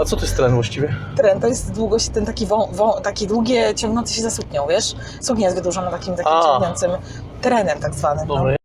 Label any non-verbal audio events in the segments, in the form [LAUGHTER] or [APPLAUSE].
A co to jest tren właściwie? Tren to jest długość, ten taki, wą, wą, taki długie, ciągnący się za suknią, wiesz? Suknia jest wydłużona takim, takim A. ciągnącym trenem tak zwanym. No. Dobra.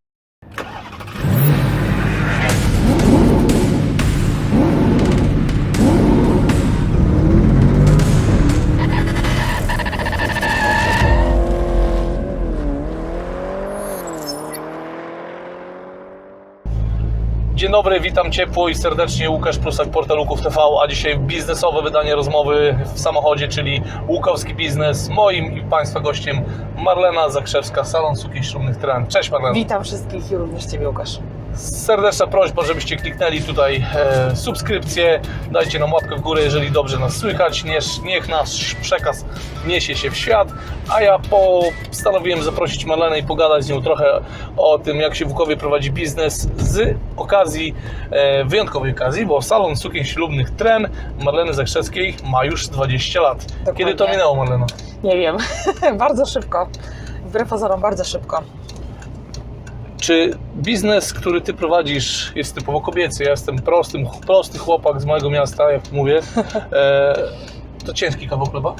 Dobry, witam ciepło i serdecznie. Łukasz Prusak, portal Łuków TV, a dzisiaj biznesowe wydanie rozmowy w samochodzie, czyli Łukowski Biznes. Moim i Państwa gościem Marlena Zakrzewska, Salon Sukien Ślubnych Tren. Cześć Marlena. Witam wszystkich i również Ciebie, Łukasz. Serdeczna prośba, żebyście kliknęli tutaj e, subskrypcję, dajcie nam łapkę w górę, jeżeli dobrze nas słychać, niech, niech nasz przekaz niesie się w świat, a ja postanowiłem zaprosić Marlenę i pogadać z nią trochę o tym, jak się w Łukowie prowadzi biznes z okazji, e, wyjątkowej okazji, bo Salon Sukien Ślubnych Tren Marleny Zakrzewskiej ma już 20 lat. Kiedy to minęło Marlena? Nie wiem, [LAUGHS] bardzo szybko. Wbrew pozorom, bardzo szybko. Czy biznes, który ty prowadzisz, jest typowo kobiecy? Ja jestem prostym, prosty chłopak z małego miasta, jak mówię. [LAUGHS] E, to ciężki kawał chleba?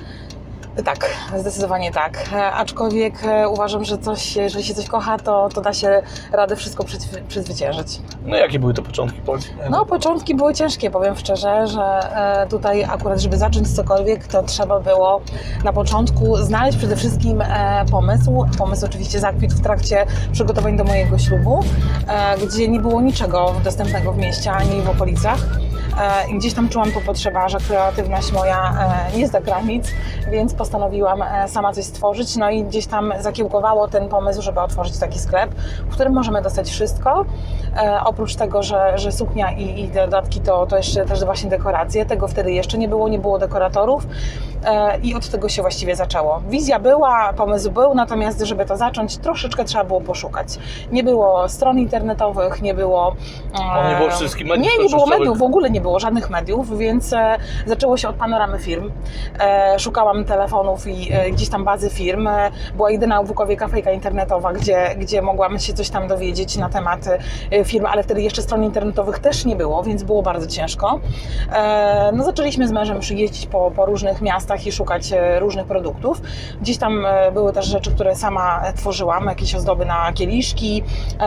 Tak, zdecydowanie tak. E, Aczkolwiek e, uważam, że coś, jeżeli się coś kocha, to, to da się radę wszystko przezwy- przezwyciężyć. No jakie były to początki? No, początki były ciężkie, powiem szczerze, że e, tutaj akurat, żeby zacząć cokolwiek, to trzeba było na początku znaleźć przede wszystkim pomysł. Pomysł oczywiście zakwitł w trakcie przygotowań do mojego ślubu, gdzie nie było niczego dostępnego w mieście ani w okolicach. I gdzieś tam czułam to potrzeba, że kreatywność moja nie zda granic, więc postanowiłam e, sama coś stworzyć. No i gdzieś tam zakiełkowało ten pomysł, żeby otworzyć taki sklep, w którym możemy dostać wszystko. E, oprócz tego, że, że suknia i, i dodatki to, to jeszcze też właśnie dekoracje. Tego wtedy jeszcze nie było, nie było dekoratorów. E, I od tego się właściwie zaczęło. Wizja była, pomysł był, natomiast żeby to zacząć, troszeczkę trzeba było poszukać. Nie było stron internetowych, nie było. Nie było wszystkich mediów Nie, nie było mediów, w ogóle nie było żadnych mediów, więc zaczęło się od panoramy firm. Szukałam telefonów i e, gdzieś tam bazy firm. E, była jedyna w Łukowie kafejka internetowa, gdzie, gdzie mogłam się coś tam dowiedzieć na temat e, firm, ale wtedy jeszcze stron internetowych też nie było, więc było bardzo ciężko. No zaczęliśmy z mężem jeździć po, po różnych miastach i szukać różnych produktów. Gdzieś tam były też rzeczy, które sama tworzyłam, jakieś ozdoby na kieliszki,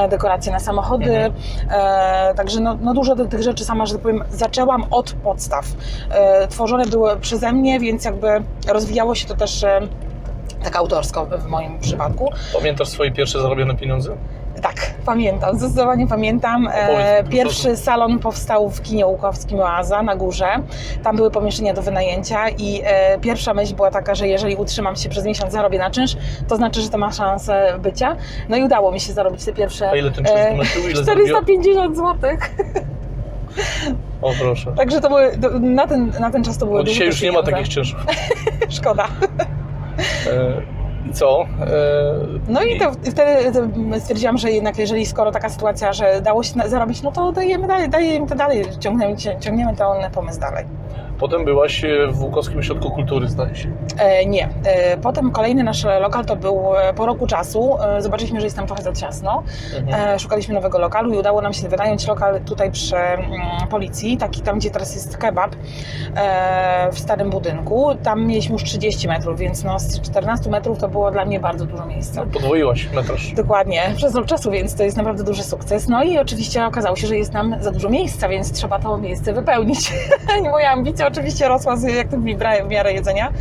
dekoracje na samochody. E, także no, no dużo tych, rzeczy sama, że tak powiem, zaczęłam od podstaw. Tworzone były przeze mnie, więc jakby rozwijało się to też e, tak autorsko w moim przypadku. Pamiętasz swoje pierwsze zarobione pieniądze? Tak, pamiętam, zdecydowanie pamiętam. E, pierwszy salon powstał w kinie Łukowskim Oaza na górze. Tam były pomieszczenia do wynajęcia i e, pierwsza myśl była taka, że jeżeli utrzymam się przez miesiąc, zarobię na czynsz, to znaczy, że to ma szansę bycia. No i udało mi się zarobić te pierwsze A ile ten e, czynsz wynosił? Ile zarobiła? 450 zł. O proszę. Także to były, to, na, ten, na ten czas to były No duże dzisiaj już nie ma takich czynszów. [LAUGHS] Szkoda. E, I co? E, No i to wtedy stwierdziłam, że jednak jeżeli skoro taka sytuacja, że dało się zarobić, no to dajemy dalej, dajemy to dalej, ciągniemy, ciągniemy ten pomysł dalej. Potem byłaś e, w Łukowskim Ośrodku Kultury, zdaje się. E, nie. E, potem kolejny nasz lokal to był e, po roku czasu. E, zobaczyliśmy, że jest tam trochę za ciasno. Mhm. E, szukaliśmy nowego lokalu i udało nam się wynająć lokal tutaj przy mm, policji, taki tam, gdzie teraz jest kebab, e, w starym budynku. Tam mieliśmy już 30 metrów, więc no, z 14 metrów to było dla mnie bardzo dużo miejsca. Podwoiłaś metraż. Dokładnie, [LAUGHS] przez rok czasu, więc to jest naprawdę duży sukces. No i oczywiście okazało się, że jest nam za dużo miejsca, więc trzeba to miejsce wypełnić. [LAUGHS] Moja ambicja oczywiście rosła z jak to w miarę- w miarę jedzenia.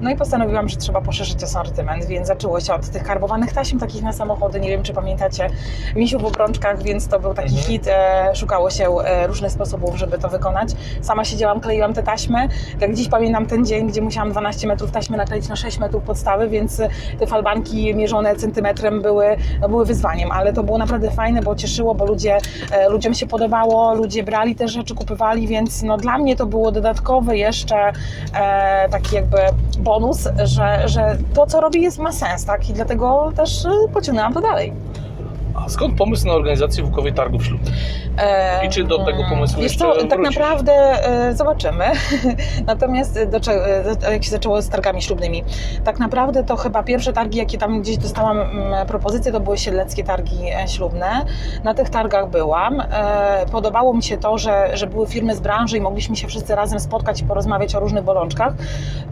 No i postanowiłam, że trzeba poszerzyć asortyment, więc zaczęło się od tych karbowanych taśm takich na samochody. Nie wiem, czy pamiętacie misiu w obrączkach, więc to był taki Mhm. hit. E, szukało się e, różnych sposobów, żeby to wykonać. Sama siedziałam, kleiłam te taśmy. Jak dziś pamiętam ten dzień, gdzie musiałam 12 metrów taśmy nakleić na 6 metrów podstawy, więc te falbanki mierzone centymetrem były, no, były wyzwaniem, ale to było naprawdę fajne, bo cieszyło, bo ludzie, e, ludziom się podobało, ludzie brali te rzeczy, kupywali, więc no, dla mnie to było dodatkowy jeszcze e, taki jakby bonus, że, że to, co robię, jest, ma sens, tak? I dlatego też e, pociągnęłam to dalej. A skąd pomysł na organizację Wukowej Targów Ślubnych? E, I czy do tego pomysłu Wiesz jeszcze co, tak wrócisz? naprawdę e, zobaczymy. [LAUGHS] Natomiast do, cze- e, jak się zaczęło z targami ślubnymi, tak naprawdę to chyba pierwsze targi, jakie tam gdzieś dostałam mm, propozycje, to były siedleckie targi e, ślubne. Na tych targach byłam. E, Podobało mi się to, że, że były firmy z branży i mogliśmy się wszyscy razem spotkać i porozmawiać o różnych bolączkach.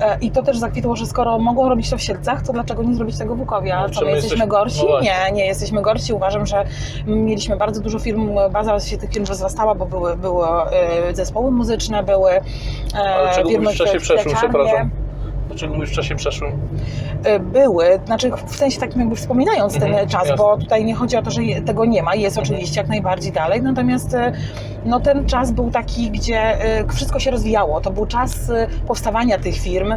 E, I to też zakwitło, że skoro mogą robić to w Siedlcach, to dlaczego nie zrobić tego w? A No, co, czemu my jesteśmy jesteśmy- gorsi? no właśnie. nie, nie jesteśmy gorsi. Uważam, że mieliśmy bardzo dużo firm, baza się tych firm rozrastała, bo były, były e, zespoły muzyczne, były e, Ale czego firmy w czasie przeszłym, przepraszam? Dlaczego mówisz w czasie przeszłym? E, Były, znaczy w sensie takim jakby wspominając Mhm, ten czas, jasne. bo tutaj nie chodzi o to, że tego nie ma, jest Mhm. oczywiście jak najbardziej dalej, natomiast e, no, ten czas był taki, gdzie e, wszystko się rozwijało, to był czas powstawania tych firm,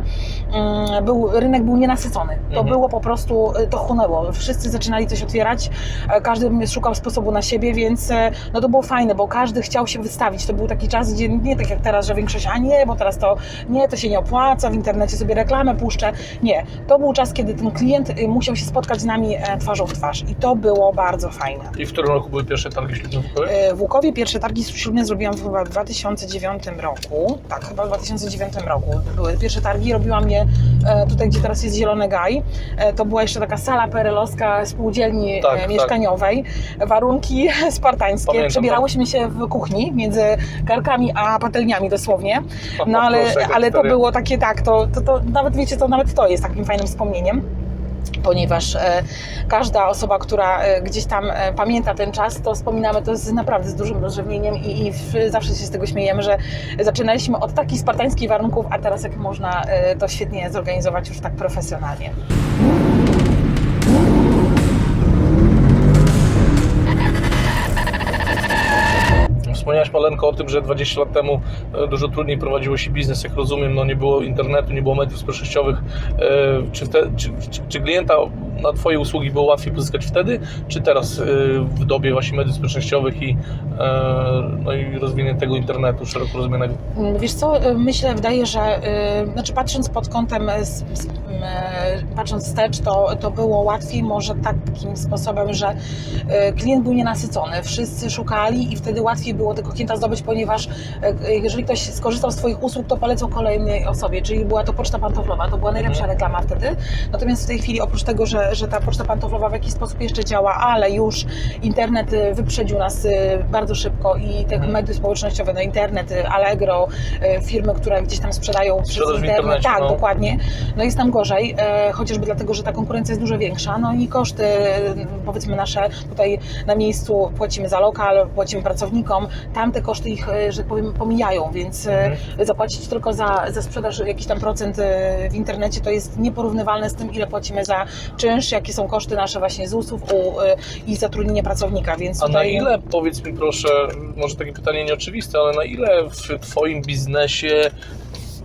Mm, był, rynek był nienasycony, to Mhm. było po prostu, to chłonęło, wszyscy zaczynali coś otwierać, każdy szukał sposobu na siebie, więc no to było fajne, bo każdy chciał się wystawić, to był taki czas, gdzie nie tak jak teraz, że większość, a nie, bo teraz to nie, to się nie opłaca, w internecie sobie reklamę puszczę, nie, to był czas, kiedy ten klient y, musiał się spotkać z nami e, twarzą w twarz i to było bardzo fajne. I w którym roku były pierwsze targi ślubne w? E, W Łukowie pierwsze targi ślubne zrobiłam chyba w 2009 roku. Tak, chyba w 2009 roku były pierwsze targi. Robiłam je e, tutaj, gdzie teraz jest Zielony Gaj. To była jeszcze taka sala perelowska spółdzielni Tak, tak. mieszkaniowej. Warunki [LAUGHS] spartańskie. Pamiętam, Przebierałyśmy się w kuchni między garkami a patelniami dosłownie. No ale, ale to było takie tak, to, to, to nawet wiecie, to nawet to jest takim fajnym wspomnieniem. Ponieważ e, każda osoba, która e, gdzieś tam e, pamięta ten czas, to wspominamy to z naprawdę z dużym rozrzewnieniem i, i w, zawsze się z tego śmiejemy, że zaczynaliśmy od takich spartańskich warunków, a teraz jak można e, to świetnie zorganizować już tak profesjonalnie. Wspomniałaś Malenko o tym, że 20 lat temu e, dużo trudniej prowadziło się biznes, jak rozumiem, no nie było internetu, nie było mediów społecznościowych. E, Czy, te, czy, czy, czy klienta na Twoje usługi było łatwiej pozyskać wtedy, czy teraz e, w dobie właśnie mediów społecznościowych i, e, no i rozwiniętego internetu szeroko rozumianego? Mm, Wiesz co, y, myślę, wydaje, że y, znaczy patrząc pod kątem, y, y, patrząc wstecz, to, to było łatwiej może takim sposobem, że y, klient był nienasycony. Wszyscy szukali i wtedy łatwiej było tego klienta zdobyć, ponieważ y, y, jeżeli ktoś skorzystał z Twoich usług, to polecał kolejnej osobie, czyli była to poczta pantoflowa, to była najlepsza Mhm. reklama wtedy. Natomiast w tej chwili, oprócz tego, że, że ta poczta pantoflowa w jakiś sposób jeszcze działa, ale już internet y, wyprzedził nas y, bardzo szybko i te Mhm. media społecznościowe, no internet, y, Allegro, firmy, które gdzieś tam sprzedają przez internet. tak, no. dokładnie. No jest tam gorzej, e, chociażby dlatego, że ta konkurencja jest dużo większa. No i koszty, e, powiedzmy nasze tutaj na miejscu płacimy za lokal, płacimy pracownikom, tam te koszty ich, e, że tak powiem, pomijają, więc e, Mhm. zapłacić tylko za, za sprzedaż jakiś tam procent w internecie to jest nieporównywalne z tym, ile płacimy za czynsz, jakie są koszty nasze właśnie ZUS-ów u, e, i zatrudnienie pracownika, więc A na tutaj... ile, powiedz mi proszę, może takie pytanie nieoczywiste, ale na ile w Twoim biznesie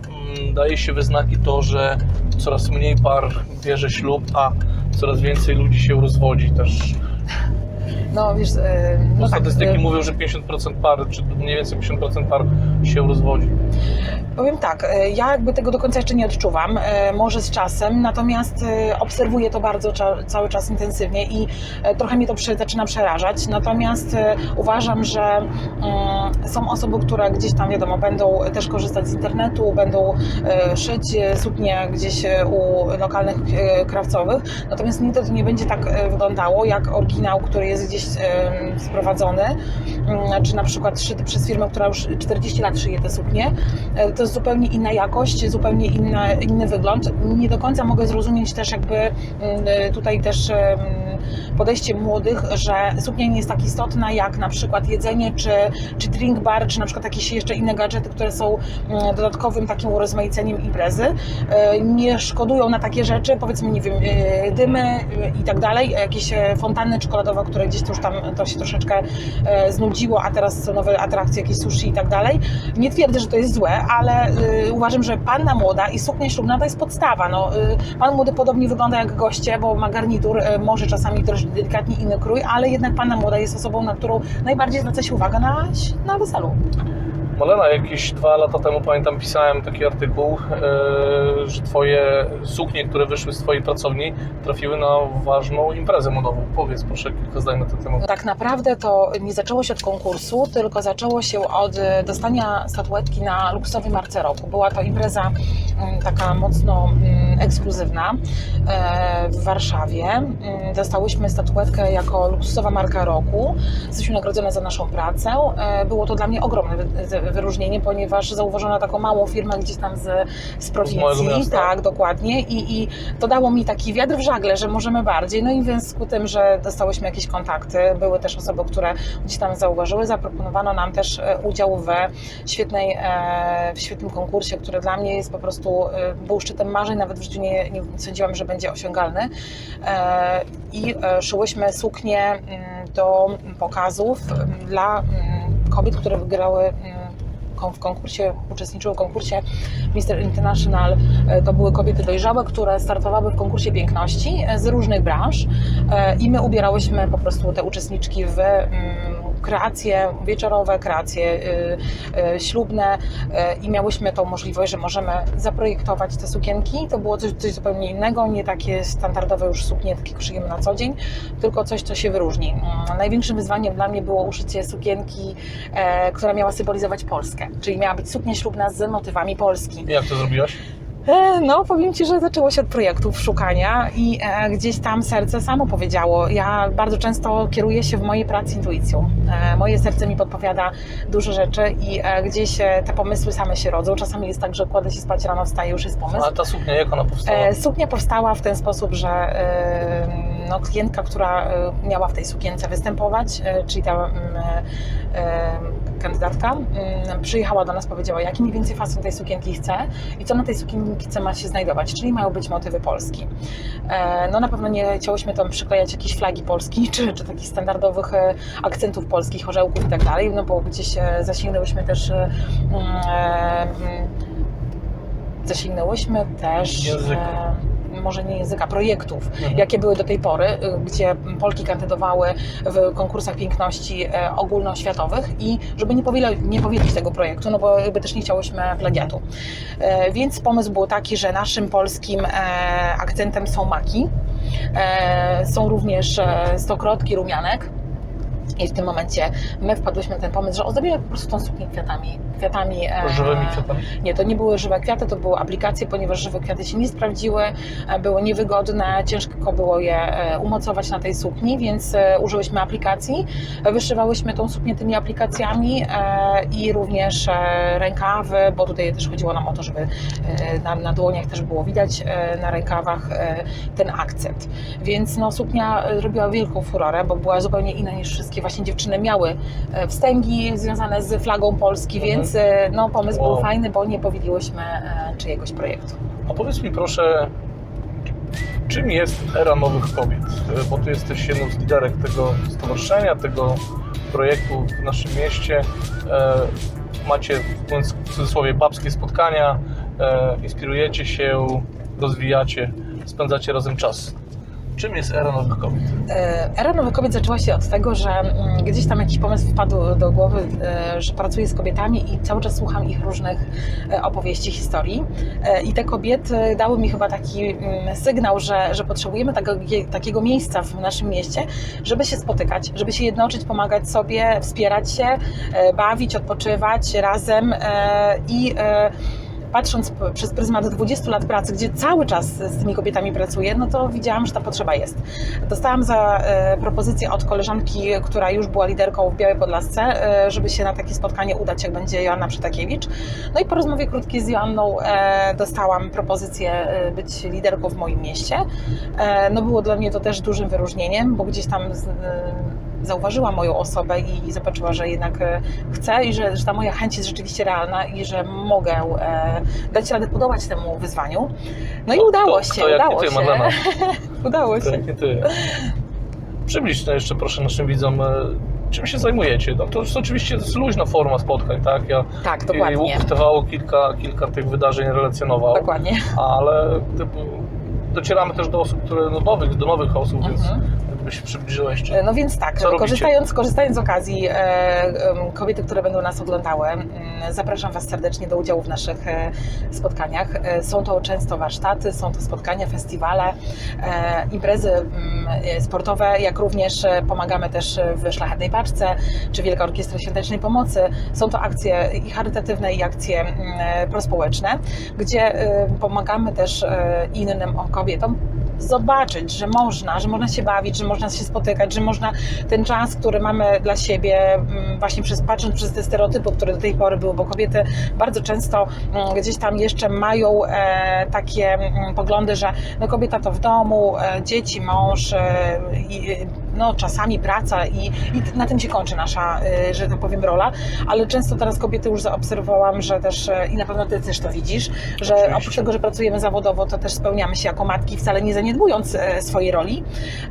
mm, daje się we znaki to, że coraz mniej par bierze ślub, a coraz więcej ludzi się rozwodzi też? No wiesz, e, Bo no tak, statystyki e, mówią, że 50% par, czy mniej więcej 50% par się rozwodzi. Powiem tak, e, ja jakby tego do końca jeszcze nie odczuwam, może z czasem, natomiast obserwuję to bardzo cały czas intensywnie i trochę mnie to zaczyna przerażać. Natomiast uważam, że mm, są osoby, które gdzieś tam, wiadomo, będą też korzystać z internetu, będą szyć suknie gdzieś u lokalnych krawcowych, natomiast nigdy to nie będzie tak wyglądało jak oryginał, który jest gdzieś e, sprowadzony, mm, czy na przykład szyty przez firmę, która już 40 lat szyje te suknie. E, To jest zupełnie inna jakość, zupełnie inna, inny wygląd. Nie do końca mogę zrozumieć też jakby mm, tutaj też podejście młodych, że suknia nie jest tak istotna jak na przykład jedzenie, czy, czy drink bar, czy na przykład jakieś jeszcze inne gadżety, które są mm, dodatkowym takim urozmaiceniem imprezy. E, Nie szkodują na takie rzeczy, powiedzmy, nie wiem, e, dymy e, i tak dalej, jakieś fontanny czekoladowe, które gdzieś to już tam to się troszeczkę znudziło, a teraz są nowe atrakcje, jakieś sushi i tak dalej. Nie twierdzę, że to jest złe, ale uważam, że panna młoda i suknia ślubna to jest podstawa. No, pan młody podobnie wygląda jak goście, bo ma garnitur, może czasami też delikatnie inny krój, ale jednak panna młoda jest osobą, na którą najbardziej zwraca się uwaga na, na weselu. Malena, jakieś dwa lata temu pamiętam pisałem taki artykuł, e, że twoje suknie, które wyszły z twojej pracowni trafiły na ważną imprezę modową. Powiedz proszę kilka zdań na ten temat. Tak naprawdę to nie zaczęło się od konkursu, tylko zaczęło się od dostania statuetki na luksusowej marce roku. Była to impreza mm, taka mocno mm, ekskluzywna e, w Warszawie. Mm, Dostałyśmy statuetkę jako luksusowa marka roku. Jesteśmy nagrodzone za naszą pracę. E, Było to dla mnie ogromne wyróżnienie, ponieważ zauważono taką małą firmę gdzieś tam z, z prowincji. Tak, dokładnie. I, I to dało mi taki wiatr w żagle, że możemy bardziej. No i w związku z tym, że dostałyśmy jakieś kontakty, były też osoby, które gdzieś tam zauważyły, zaproponowano nam też e, udział w świetnej, e, w świetnym konkursie, który dla mnie jest po prostu, e, był szczytem marzeń, nawet w życiu nie, nie sądziłam, że będzie osiągalny. I szyłyśmy suknie mm, do pokazów mm, dla mm, kobiet, które wygrały w konkursie, uczestniczyły w konkursie Mister International. E, To były kobiety dojrzałe, które startowały w konkursie piękności e, z różnych branż E, i my ubierałyśmy po prostu te uczestniczki w mm, kreacje wieczorowe, kreacje y, y, ślubne y, i miałyśmy tą możliwość, że możemy zaprojektować te sukienki. To było coś, coś zupełnie innego, nie takie standardowe już suknie, takie szyjemy na co dzień, tylko coś, co się wyróżni. Mm, Największym wyzwaniem dla mnie było uszycie sukienki, e, która miała symbolizować Polskę, czyli miała być suknia ślubna z motywami Polski. Jak to zrobiłaś? E, No, powiem Ci, że zaczęło się od projektów szukania i e, gdzieś tam serce samo powiedziało. Ja bardzo często kieruję się w mojej pracy intuicją. E, moje serce mi podpowiada dużo rzeczy i e, gdzieś e, te pomysły same się rodzą. Czasami jest tak, że kładę się spać rano, wstaję, już jest pomysł. A ta suknia, jak ona powstała? E, Suknia powstała w ten sposób, że e, no, klientka, która e, miała w tej sukience występować, e, czyli ta mm, e, kandydatka, przyjechała do nas, powiedziała, jaki mniej więcej fason tej sukienki chce i co na tej sukience ma się znajdować, czyli mają być motywy Polski. E, No na pewno nie chciałyśmy tam przyklejać jakieś flagi Polski, [LAUGHS] czy, czy takich standardowych e, akcentów polskich, orzełków i tak dalej, no bo gdzieś e, zasięgnęłyśmy też mm, mm, zasięgnęłyśmy też Języka. Może nie języka, projektów, Mhm. jakie były do tej pory, y, gdzie Polki kandydowały w konkursach piękności e, ogólnoświatowych i żeby nie, powiele, nie powiedzieć tego projektu, no bo jakby też nie chciałyśmy plagiatu. E, Więc pomysł był taki, że naszym polskim e, akcentem są maki, są również stokrotki rumianek, i w tym momencie my wpadłyśmy na ten pomysł, że ozdobimy po prostu tą suknię kwiatami. kwiatami e, Żywymi kwiatami? Nie, to nie były żywe kwiaty, to były aplikacje, ponieważ żywe kwiaty się nie sprawdziły, e, były niewygodne, ciężko było je e, umocować na tej sukni, więc użyłyśmy aplikacji. Wyszywałyśmy tą suknię tymi aplikacjami i również rękawy, bo tutaj też chodziło nam o to, żeby na, na dłoniach też było widać na rękawach ten akcent. Więc no, suknia robiła wielką furorę, bo była zupełnie inna niż wszystkie właśnie dziewczyny miały e, wstęgi związane z flagą Polski, Mhm. więc e, no, pomysł Wow. był fajny, bo nie powieliłyśmy e, czyjegoś projektu. A powiedz mi proszę, czym jest era nowych kobiet? Bo ty jesteś jedną z liderek tego stowarzyszenia, tego projektu w naszym mieście. Macie, w cudzysłowie, babskie spotkania, inspirujecie się, rozwijacie, spędzacie razem czas. Czym jest era nowych kobiet? E, Era Nowych Kobiet zaczęła się od tego, że mm, gdzieś tam jakiś pomysł wpadł do głowy, e, że pracuję z kobietami i cały czas słucham ich różnych e, opowieści, historii. I te kobiety dały mi chyba taki mm, sygnał, że, że potrzebujemy tego, takiego miejsca w naszym mieście, żeby się spotykać, żeby się jednoczyć, pomagać sobie, wspierać się, bawić, odpoczywać razem i patrząc przez pryzmat 20 lat pracy, gdzie cały czas z tymi kobietami pracuję, no to widziałam, że ta potrzeba jest. Dostałam za e, propozycję od koleżanki, która już była liderką w Białej Podlasce, e, żeby się na takie spotkanie udać, jak będzie Joanna Przytakiewicz. No i po rozmowie krótkiej z Joanną e, dostałam propozycję być liderką w moim mieście. No było dla mnie to też dużym wyróżnieniem, bo gdzieś tam z, zauważyła moją osobę i, zobaczyła, że jednak e, chcę i że, że ta moja chęć jest rzeczywiście realna i że mogę e, dać radę podołać temu wyzwaniu. No i To- udało się, [LAUGHS] udało się. Udało się. Przybliż to jeszcze proszę naszym widzom, e, czym się zajmujecie. No to jest oczywiście luźna forma spotkań, tak? Ja Tak, dokładnie. TV kilka, kilka tych wydarzeń relacjonował, Dokładnie. ale typu, docieramy też do osób, które, no, nowych, do nowych osób, więc Mhm. byś przybliżyła jeszcze? No więc tak, Co korzystając, korzystając z okazji, e, kobiety, które będą nas oglądały, mm, zapraszam Was serdecznie do udziału w naszych e, spotkaniach. E, Są to często warsztaty, są to spotkania, festiwale, e, imprezy mm, e, sportowe, jak również e, pomagamy też w Szlachetnej Paczce, czy Wielka Orkiestra Świątecznej Pomocy. Są to akcje i charytatywne, i akcje mm, e, prospołeczne, gdzie e, pomagamy też e, innym kobietom zobaczyć, że można, że można się bawić, że można się spotykać, że można ten czas, który mamy dla siebie, mm, właśnie przez, patrząc przez te stereotypy, które do tej pory były, bo kobiety bardzo często mm, gdzieś tam jeszcze mają e, takie mm, poglądy, że no, kobieta to w domu, e, dzieci, mąż, e, i, no, czasami praca i, i na tym się kończy nasza, e, że tak powiem, rola, ale często teraz kobiety już zaobserwowałam, że też, e, i na pewno Ty też to widzisz, że Oczywiście. oprócz tego, że pracujemy zawodowo, to też spełniamy się jako matki, wcale nie zaniedbując e, swojej roli,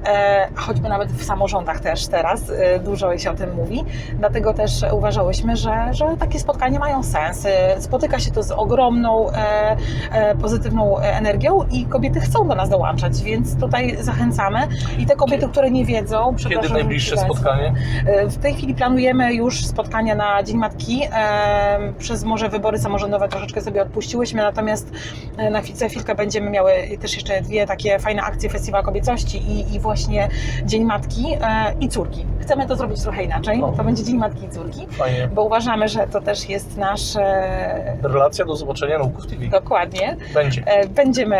e, choćby nawet w samorządach też teraz dużo się o tym mówi. Dlatego też uważałyśmy, że, że takie spotkania mają sens. Spotyka się to z ogromną e, e, pozytywną energią i kobiety chcą do nas dołączać, więc tutaj zachęcamy. I te kobiety, które nie wiedzą, Kiedy przepraszam, najbliższe spotkanie? E, W tej chwili planujemy już spotkania na Dzień Matki. E, Przez może wybory samorządowe troszeczkę sobie odpuściłyśmy, natomiast e, na chwilę, chwilkę będziemy miały też jeszcze dwie takie fajne akcje Festiwal Kobiecości i, i właśnie Dzień Matki i Córki. Chcemy to zrobić trochę inaczej. No. To będzie Dzień Matki i Córki, Fajnie. bo uważamy, że to też jest nasz... Relacja do zobaczenia Nauków TV. Dokładnie. Będzie. Będziemy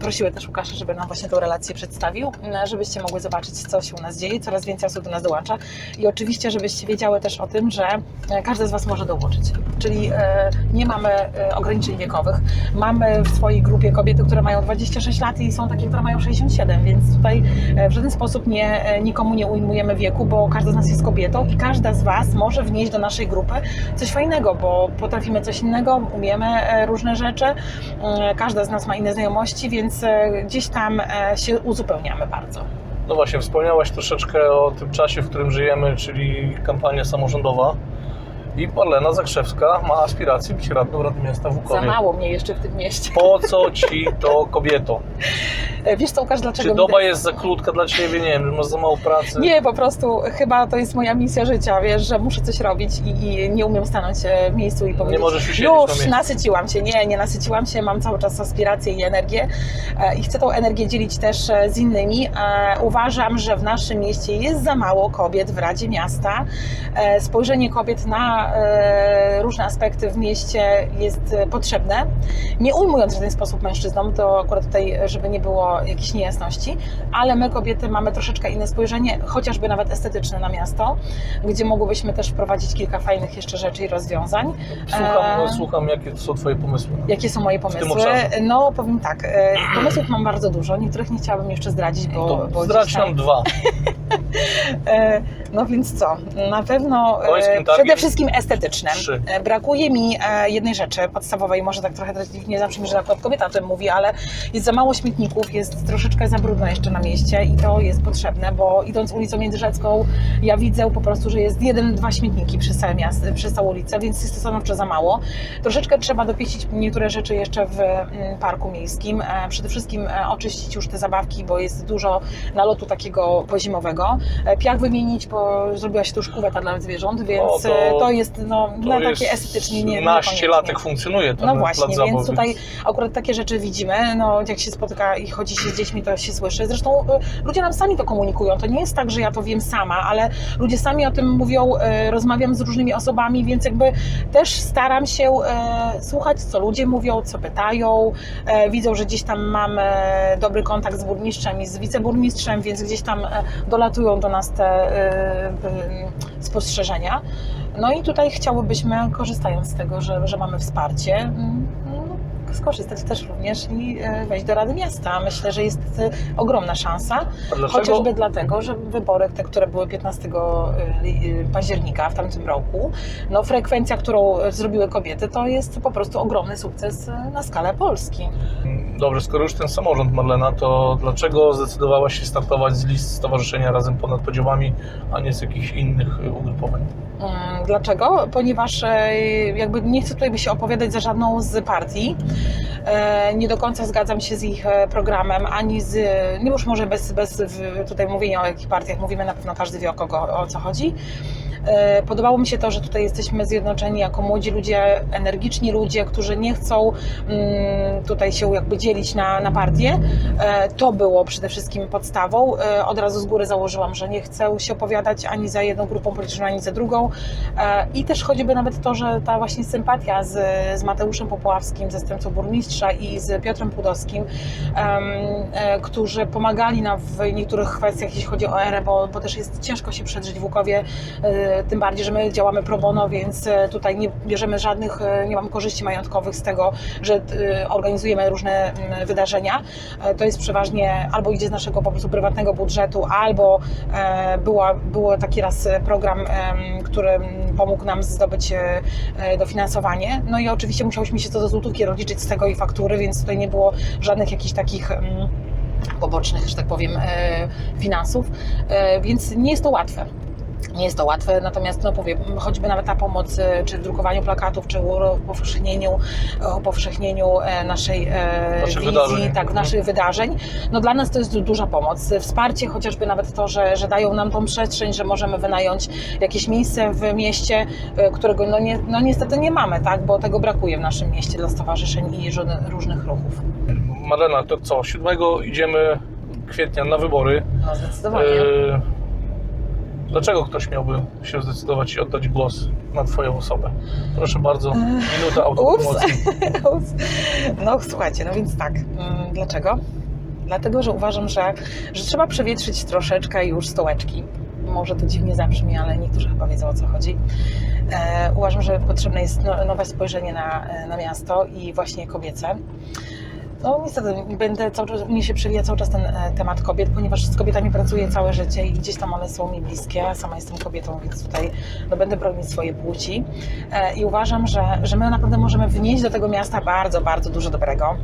prosiły też Łukasza, żeby nam właśnie tą relację przedstawił, żebyście mogły zobaczyć, co się u nas dzieje, coraz więcej osób do nas dołącza i oczywiście, żebyście wiedziały też o tym, że e, każdy z Was może dołączyć. Czyli e, nie mamy e, ograniczeń wiekowych. Mamy w swojej grupie kobiety, które mają 26 lat i są takie, które mają 67, więc tutaj w żaden sposób nie, nikomu nie ujmujemy wieku, bo każda z nas jest kobietą i każda z Was może wnieść do naszej grupy coś fajnego, bo potrafimy coś innego, umiemy różne rzeczy, E, Każda z nas ma inne znajomości, więc gdzieś tam się uzupełniamy bardzo. No właśnie, wspomniałaś troszeczkę o tym czasie, w którym żyjemy, czyli kampania samorządowa. I Marlena Zakrzewska ma aspiracje być radną Rady Miasta w Za Łukowie. mało mnie jeszcze w tym mieście. Po co ci to kobieto? [LAUGHS] Wiesz co, Łukasz, dlaczego Czy doba jest za krótka dla ciebie? Nie wiem, masz za mało pracy? Nie, po prostu chyba to jest moja misja życia, wiesz, że muszę coś robić i, i nie umiem stanąć e, w miejscu i powiedzieć możesz usiedzieć na już miejscu. nasyciłam się. Nie, nie nasyciłam się, mam cały czas aspiracje i energię e, i chcę tą energię dzielić też e, z innymi. Uważam, że w naszym mieście jest za mało kobiet w Radzie Miasta. Spojrzenie kobiet na e, różne aspekty w mieście jest e, potrzebne. Nie ujmując w żaden sposób mężczyznom, to akurat tutaj, żeby nie było jakichś niejasności, ale my kobiety mamy troszeczkę inne spojrzenie, chociażby nawet estetyczne na miasto, gdzie mogłybyśmy też wprowadzić kilka fajnych jeszcze rzeczy i rozwiązań. Słucham, E, słucham, jakie są twoje pomysły. Jakie są moje pomysły? No, powiem tak, e, pomysłów mam bardzo dużo, niektórych nie chciałabym jeszcze zdradzić, bo, To bo zdradź tam- nam dwa. [LAUGHS] E, No więc co? Na pewno e, przede wszystkim estetyczne. trzy. Brakuje mi e, jednej rzeczy podstawowej, może tak trochę nie zabrzmi, że akurat kobieta o tym mówi, ale jest za mało śmietników, jest troszeczkę za brudno jeszcze na mieście i to jest potrzebne, bo idąc ulicą Międzyrzecką ja widzę po prostu, że jest jeden, dwa śmietniki przez całe miasto, przez całą ulicę, więc jest to stanowczo za mało. Troszeczkę trzeba dopieścić niektóre rzeczy jeszcze w mm, parku miejskim. Przede wszystkim oczyścić już te zabawki, bo jest dużo nalotu takiego pozimowego. E, Piach wymienić, bo zrobiła się już kuweta dla zwierząt, więc O, to- e, to jest no, To na jest takie estetycznie nie naście niekoniecznie. latek funkcjonuje ten No plac właśnie, zabaw, więc tutaj akurat takie rzeczy widzimy, no jak się spotyka i chodzi się z dziećmi, to się słyszy. Zresztą y, ludzie nam sami to komunikują. To nie jest tak, że ja to wiem sama, ale ludzie sami o tym mówią, rozmawiam z różnymi osobami, więc jakby też staram się słuchać, co ludzie mówią, co pytają. E, Widzą, że gdzieś tam mam e, dobry kontakt z burmistrzem i z wiceburmistrzem, więc gdzieś tam e, dolatują do nas te e, y, spostrzeżenia. No i tutaj chciałybyśmy, korzystając z tego, że, że mamy wsparcie, mm, skorzystać też również i e, wejść do Rady Miasta. Myślę, że jest e, ogromna szansa, chociażby dlatego, że wybory, te, które były 15 li- października w tamtym roku, no frekwencja, którą e, zrobiły kobiety, to jest po prostu ogromny sukces e, na skalę Polski. Dobrze, skoro już ten samorząd, Marlena, to dlaczego zdecydowałaś się startować z list Stowarzyszenia Razem Ponad Podziałami, a nie z jakichś innych ugrupowań? Mm, Dlaczego? Ponieważ e, jakby nie chcę tutaj się opowiadać za żadną z partii. E, Nie do końca zgadzam się z ich e, programem, ani z, nie już może bez, bez tutaj mówienia o jakich partiach mówimy, na pewno każdy wie o kogo, o co chodzi. Podobało mi się to, że tutaj jesteśmy zjednoczeni jako młodzi ludzie, energiczni ludzie, którzy nie chcą mm, tutaj się jakby dzielić na, na partie. To było przede wszystkim podstawą. Od razu z góry założyłam, że nie chcę się opowiadać ani za jedną grupą polityczną, ani za drugą. E, I też choćby nawet to, że ta właśnie sympatia z, z Mateuszem Popławskim, zastępcą burmistrza i z Piotrem Pudowskim, e, którzy pomagali nam w niektórych kwestiach, jeśli chodzi o erę, bo, bo też jest ciężko się przedrzeć w Łukowie, e, tym bardziej, że my działamy pro bono, więc e, tutaj nie bierzemy żadnych, e, nie mamy korzyści majątkowych z tego, że e, organizujemy różne mm, wydarzenia. E, To jest przeważnie albo idzie z naszego po prostu prywatnego budżetu, albo e, była, było taki raz e, program, em, który mm, pomógł nam zdobyć e, e, dofinansowanie. No i oczywiście musiałyśmy się co do złotówki rozliczyć z tego i faktury, więc tutaj nie było żadnych jakichś takich mm, pobocznych, że tak powiem, e, finansów, więc nie jest to łatwe. Nie jest to łatwe, natomiast no powiem, choćby nawet ta pomoc, e, czy w drukowaniu plakatów, czy upowszechnieniu, upowszechnieniu e, naszej e, Naszych wizji, wydarzeń. tak, Mhm. naszych wydarzeń, no dla nas to jest duża pomoc. Wsparcie, chociażby nawet to, że, że dają nam tą przestrzeń, że możemy wynająć jakieś miejsce w mieście, którego no, nie, no niestety nie mamy, tak, bo tego brakuje w naszym mieście dla stowarzyszeń i różnych ruchów. Marlena, to co? 7 idziemy kwietnia na wybory. No zdecydowanie. E, Dlaczego ktoś miałby się zdecydować i oddać głos na Twoją osobę? Proszę bardzo, minuta autopromocji. [LAUGHS] Ups. No słuchajcie, no więc tak. Mm, Dlaczego? Dlatego, że uważam, że, że trzeba przewietrzyć troszeczkę już stołeczki. Może to dziwnie zabrzmi, ale niektórzy chyba wiedzą o co chodzi. E, uważam, że potrzebne jest no, nowe spojrzenie na, na miasto i właśnie kobiece. No niestety, będę cały czas, mnie się przewija cały czas ten e, temat kobiet, ponieważ z kobietami pracuję całe życie i gdzieś tam one są mi bliskie. Sama jestem kobietą, więc tutaj no, będę bronić swojej płci. E, I uważam, że, że my naprawdę możemy wnieść do tego miasta bardzo, bardzo dużo dobrego.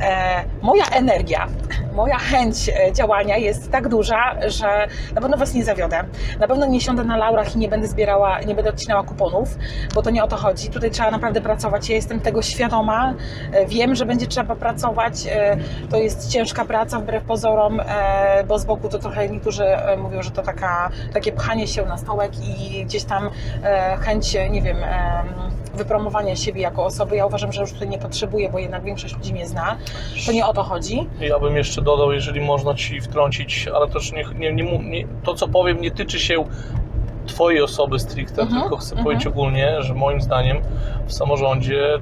E, moja energia, [LAUGHS] moja chęć e, działania jest tak duża, że na pewno Was nie zawiodę. Na pewno nie siądę na laurach i nie będę zbierała, nie będę odcinała kuponów, bo to nie o to chodzi. Tutaj trzeba naprawdę pracować. Ja jestem tego świadoma. E, Wiem, że będzie trzeba pracować. E, To jest ciężka praca wbrew pozorom, e, bo z boku to trochę niektórzy e, mówią, że to taka, takie pchanie się na stołek i gdzieś tam chęć, nie wiem, em, wypromowania siebie jako osoby. Ja uważam, że już tutaj nie potrzebuję, bo jednak większość ludzi mnie zna. To nie o to chodzi. Ja bym jeszcze dodał, jeżeli można Ci wtrącić, ale też nie, nie, nie, nie, to, co powiem, nie tyczy się Twojej osoby stricte, Mhm, tylko chcę mhm. powiedzieć ogólnie, że moim zdaniem w samorządzie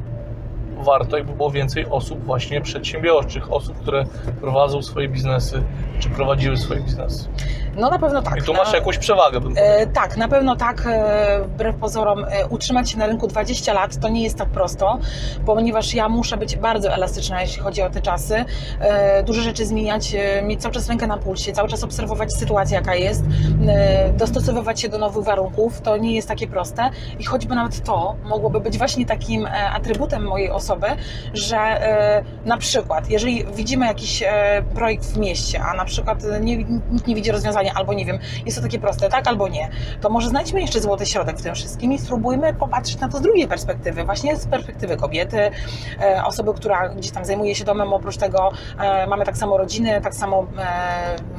warto, jakby było więcej osób właśnie przedsiębiorczych, osób, które prowadzą swoje biznesy, czy prowadziły swoje biznesy. No na pewno tak. I tu masz Na- jakąś przewagę, bym powiedział. E, tak, na pewno tak. E, wbrew pozorom, e, utrzymać się na rynku 20 lat to nie jest tak prosto, ponieważ ja muszę być bardzo elastyczna, jeśli chodzi o te czasy. E, duże rzeczy zmieniać, e, mieć cały czas rękę na pulsie, cały czas obserwować sytuację, jaka jest, e, dostosowywać się do nowych warunków. To nie jest takie proste. I choćby nawet to mogłoby być właśnie takim e, atrybutem mojej osoby, że e, na przykład, jeżeli widzimy jakiś e, projekt w mieście, a na przykład nikt nie widzi rozwiązania, albo nie wiem, jest to takie proste, tak albo nie, to może znajdźmy jeszcze złoty środek w tym wszystkim i spróbujmy popatrzeć na to z drugiej perspektywy, właśnie z perspektywy kobiety, e, osoby, która gdzieś tam zajmuje się domem, oprócz tego mamy tak samo rodziny, tak samo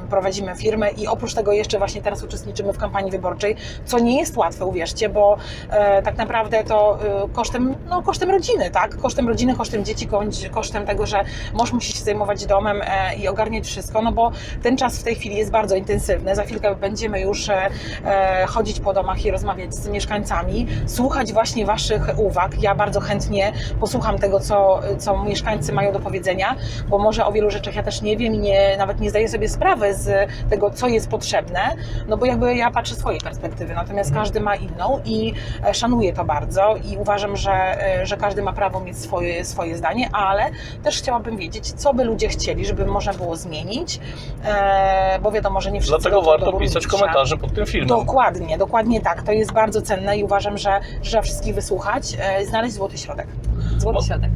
prowadzimy firmy i oprócz tego jeszcze właśnie teraz uczestniczymy w kampanii wyborczej, co nie jest łatwe, uwierzcie, bo e, tak naprawdę to e, kosztem, no, kosztem rodziny, tak? Kosztem rodziny, kosztem dzieci, kosztem tego, że mąż musi się zajmować domem e, i ogarniać wszystko, no bo ten czas w tej chwili jest bardzo intensywny. Za chwilkę będziemy już e, e, chodzić po domach i rozmawiać z mieszkańcami, słuchać właśnie Waszych uwag. Ja bardzo chętnie posłucham tego, co, co mieszkańcy mają do powiedzenia, bo może o wielu rzeczach ja też nie wiem i nie, nawet nie zdaję sobie sprawy z tego, co jest potrzebne, no bo jakby ja patrzę swojej perspektywy, natomiast każdy ma inną i e, szanuję to bardzo i uważam, że, e, że każdy ma prawo mieć swoje, swoje zdanie, ale też chciałabym wiedzieć, co by ludzie chcieli, żeby można było zmienić, e, bo wiadomo, że nie wszyscy Dlatego do- do warto pisać komentarze pod tym filmem. Dokładnie, dokładnie tak. To jest bardzo cenne i uważam, że że trzeba wszystkich wysłuchać, znaleźć złoty środek. Złoty Mo- środek.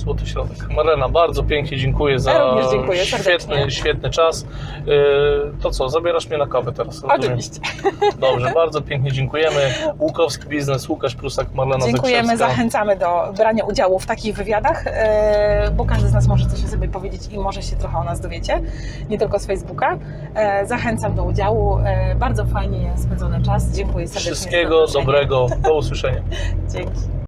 Złoty środek. Marlena, bardzo pięknie dziękuję za Ja również dziękuję serdecznie. świetny, świetny czas. Yy, To co, zabierasz mnie na kawę teraz? rozumiem? Oczywiście. Dobrze, bardzo pięknie dziękujemy. Łukowski Biznes, Łukasz Prusak, Marlena Dziękujemy, Zakrzewska. zachęcamy do brania udziału w takich wywiadach, e, bo każdy z nas może coś o sobie powiedzieć i może się trochę o nas dowiecie, nie tylko z Facebooka. E, Zachęcam do udziału. E, Bardzo fajnie spędzony czas. Dziękuję serdecznie. za Wszystkiego zaproszenie. dobrego. Do usłyszenia. [LAUGHS] Dzięki.